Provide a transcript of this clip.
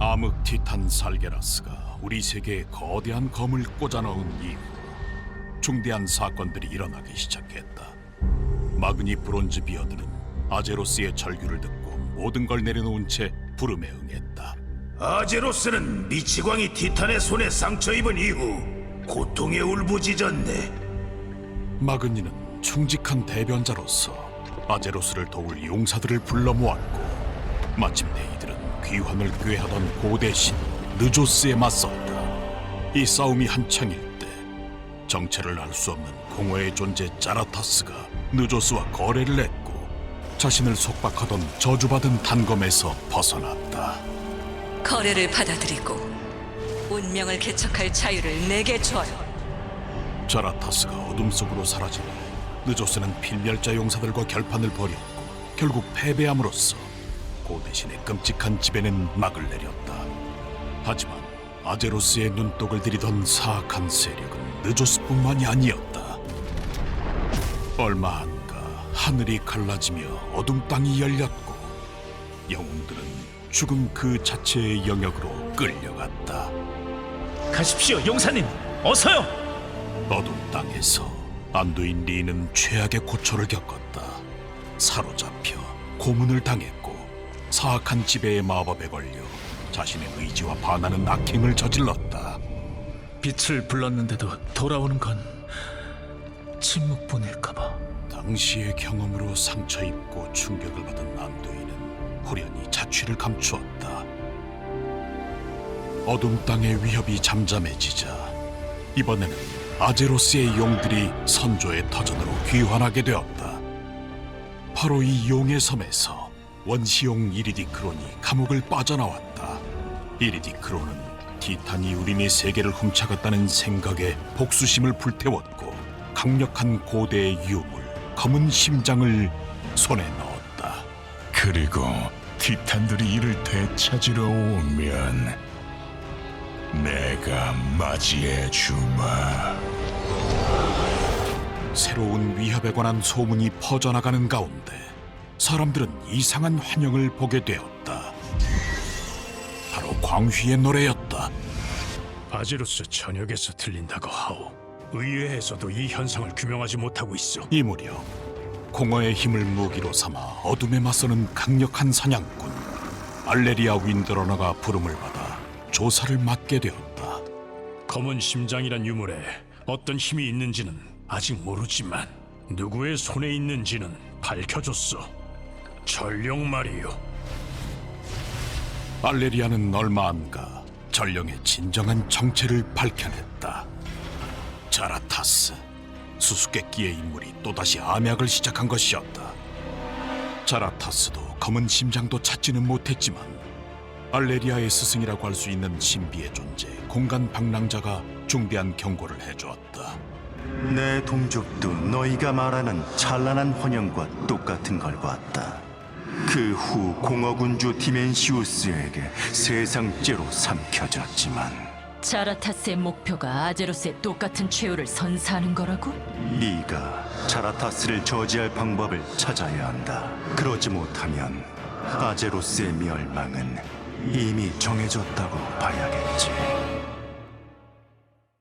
암흑 티탄 살게라스가 우리 세계에 거대한 검을 꽂아 넣은 이후 중대한 사건들이 일어나기 시작했다. 마그니 브론즈 비어드는 아제로스의 절규를 듣고 모든 걸 내려놓은 채 부름에 응했다. 아제로스는 미치광이 티탄의 손에 상처 입은 이후 고통에 울부짖었네. 마그니는 충직한 대변자로서 아제로스를 도울 용사들을 불러 모았고 마침내 이들은 귀환을 꾀하던 고대 신 느조스에 맞섰다. 이 싸움이 한창일 때 정체를 알 수 없는 공허의 존재 짜라타스가 느조스와 거래를 했고 자신을 속박하던 저주받은 단검에서 벗어났다. 거래를 받아들이고 운명을 개척할 자유를 내게 줘요. 자라타스가 어둠 속으로 사라지니 느조스는 필멸자 용사들과 결판을 벌였고 결국 패배함으로써 고대신의 끔찍한 지배는 막을 내렸다. 하지만 아제로스의 눈독을 들이던 사악한 세력은 느조스뿐만이 아니었다. 얼마 안가 하늘이 갈라지며 어둠 땅이 열렸고 영웅들은 죽음 그 자체의 영역으로 끌려갔다. 가십시오, 용사님. 어서요. 어둠 땅에서 안두인 리는 최악의 고초를 겪었다. 사로잡혀 고문을 당했고 사악한 지배의 마법에 걸려 자신의 의지와 반하는 악행을 저질렀다. 빛을 불렀는데도 돌아오는 건 침묵뿐일까봐. 당시의 경험으로 상처 입고 충격을 받은 안두인은 호련히 자취를 감추었다. 어둠 땅의 위협이 잠잠해지자 이번에는 아제로스의 용들이 선조의 터전으로 귀환하게 되었다. 바로 이 용의 섬에서 원시용 이리디크론이 감옥을 빠져나왔다. 이리디크론은 티탄이 우리네 세계를 훔쳐갔다는 생각에 복수심을 불태웠고 강력한 고대의 유물 검은 심장을 손에 넣었다. 그리고 티탄들이 이를 되찾으러 오면 내가 맞이해 주마. 새로운 위협에 관한 소문이 퍼져나가는 가운데 사람들은 이상한 환영을 보게 되었다. 바로 광휘의 노래였다. 아제로스 전역에서 들린다고 하오. 의회에서도 이 현상을 규명하지 못하고 있어. 이 무렵 공허의 힘을 무기로 삼아 어둠에 맞서는 강력한 사냥꾼 알레리아 윈드러너가 부름을 받아 조사를 맡게 되었다. 검은 심장이란 유물에 어떤 힘이 있는지는 아직 모르지만 누구의 손에 있는지는 밝혀줬어. 전령 말이요. 알레리아는 얼마 안가 전령의 진정한 정체를 밝혀냈다. 자라타스, 수수께끼의 인물이 또다시 암약을 시작한 것이었다. 자라타스도 검은 심장도 찾지는 못했지만 알레리아의 스승이라고 할 수 있는 신비의 존재, 공간 방랑자가 중대한 경고를 해주었다. 내 동족도 너희가 말하는 찬란한 환영과 똑같은 걸 봤다. 그 후 공허군주 디멘시우스에게 세상죄로 삼켜졌지만 자라타스의 목표가 아제로스의 똑같은 최후를 선사하는 거라고? 네가 자라타스를 저지할 방법을 찾아야 한다. 그러지 못하면 아제로스의 멸망은 이미 정해졌다고 봐야겠지.